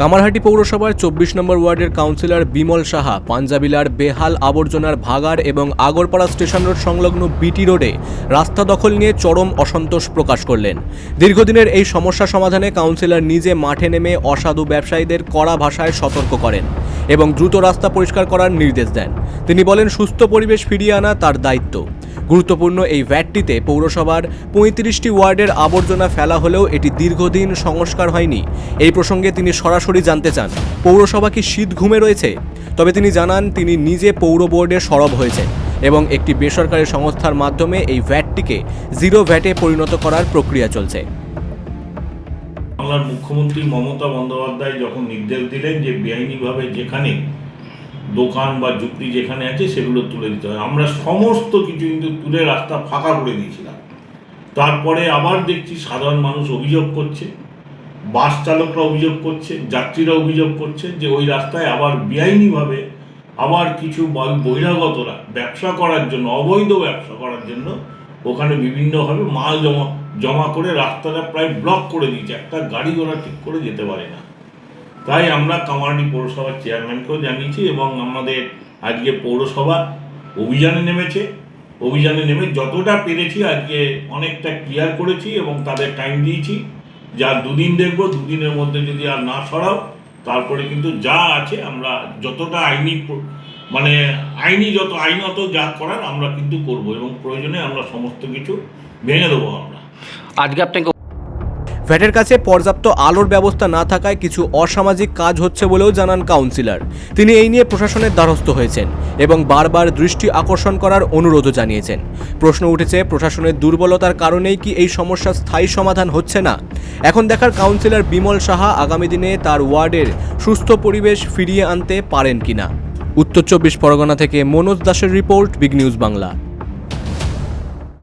কামারহাটি পৌরসভার চব্বিশ নম্বর ওয়ার্ডের কাউন্সিলর বিমল সাহা পাঞ্জাবিলার বেহাল আবর্জনার ভাগার এবং আগরপাড়া স্টেশন রোড সংলগ্ন বিটি রোডে রাস্তা দখল নিয়ে চরম অসন্তোষ প্রকাশ করলেন। দীর্ঘদিনের এই সমস্যা সমাধানে কাউন্সিলর নিজে মাঠে নেমে অসাধু ব্যবসায়ীদের কড়া ভাষায় সতর্ক করেন এবং দ্রুত রাস্তা পরিষ্কার করার নির্দেশ দেন। তিনি বলেন, সুস্থ পরিবেশ ফিরিয়ে আনা তার দায়িত্ব। গুরুত্বপূর্ণ এই ভ্যাটটিতে পৌরসভার পঁয়ত্রিশটি ওয়ার্ডের আবর্জনা ফেলা হলেও এটি দীর্ঘদিন সংস্কার হয়নি। এই প্রসঙ্গে তিনি সরাসরি জানতে চান, পৌরসভা কি শীত ঘুমে রয়েছে? তবে তিনি জানান, তিনি নিজে পৌর বোর্ডে সরব হয়েছেন এবং একটি বেসরকারি সংস্থার মাধ্যমে এই ভ্যাটটিকে জিরো ভ্যাটে পরিণত করার প্রক্রিয়া চলছে। বাংলার মুখ্যমন্ত্রী মমতা বন্দ্যোপাধ্যায় যখন নির্দেশ দিলেন যে বেআইনিভাবে যেখানে দোকান বা যুক্তি যেখানে আছে সেগুলো তুলে দিতে হয়। আমরা সমস্ত কিছু কিন্তু তুলে রাস্তা ফাঁকা করে দিয়েছিলাম। তারপরে আবার দেখছি সাধারণ মানুষ অভিযোগ করছে, বাস চালকরা অভিযোগ করছে, যাত্রীরা অভিযোগ করছে যে ওই রাস্তায় আবার বেআইনিভাবে আবার কিছু বহিরাগতরা ব্যবসা করার জন্য, অবৈধ ব্যবসা করার জন্য ওখানে বিভিন্নভাবে মাল জমা জমা করে রাস্তাটা প্রায় ব্লক করে দিয়েছে। একটা গাড়ি ঘোড়া ঠিক করে যেতে পারে না। তাই আমরা কামারহাটি পৌরসভার চেয়ারম্যানকেও জানিয়েছি এবং আমাদের আজকে পৌরসভা অভিযানে নেমেছে। অভিযানে নেমে যতটা পেরেছি আজকে অনেকটা ক্লিয়ার করেছি এবং তাদের টাইম দিয়েছি। যা দুদিন দেখব, দুদিনের মধ্যে যদি আর না সরাও, তারপরে কিন্তু যা আছে আমরা যতটা আইনি মানে আইনি যত আইনত যা করার আমরা কিন্তু করব এবং প্রয়োজনে আমরা সমস্ত কিছু ভেঙে দেবো আমরা। আজকে আপনাকে ভ্যাটের কাছে পর্যাপ্ত আলোর ব্যবস্থা না থাকায় কিছু অসামাজিক কাজ হচ্ছে বলেও জানান কাউন্সিলর। তিনি এই নিয়ে প্রশাসনের দ্বারস্থ হয়েছেন এবং বারবার দৃষ্টি আকর্ষণ করার অনুরোধও জানিয়েছেন। প্রশ্ন উঠেছে, প্রশাসনের দুর্বলতার কারণেই কি এই সমস্যার স্থায়ী সমাধান হচ্ছে না? এখন দেখার কাউন্সিলর বিমল সাহা আগামী দিনে তার ওয়ার্ডের সুস্থ পরিবেশ ফিরিয়ে আনতে পারেন কিনা? উত্তর চব্বিশ পরগনা থেকে মনোজ দাসের রিপোর্ট, বিগ নিউজ বাংলা।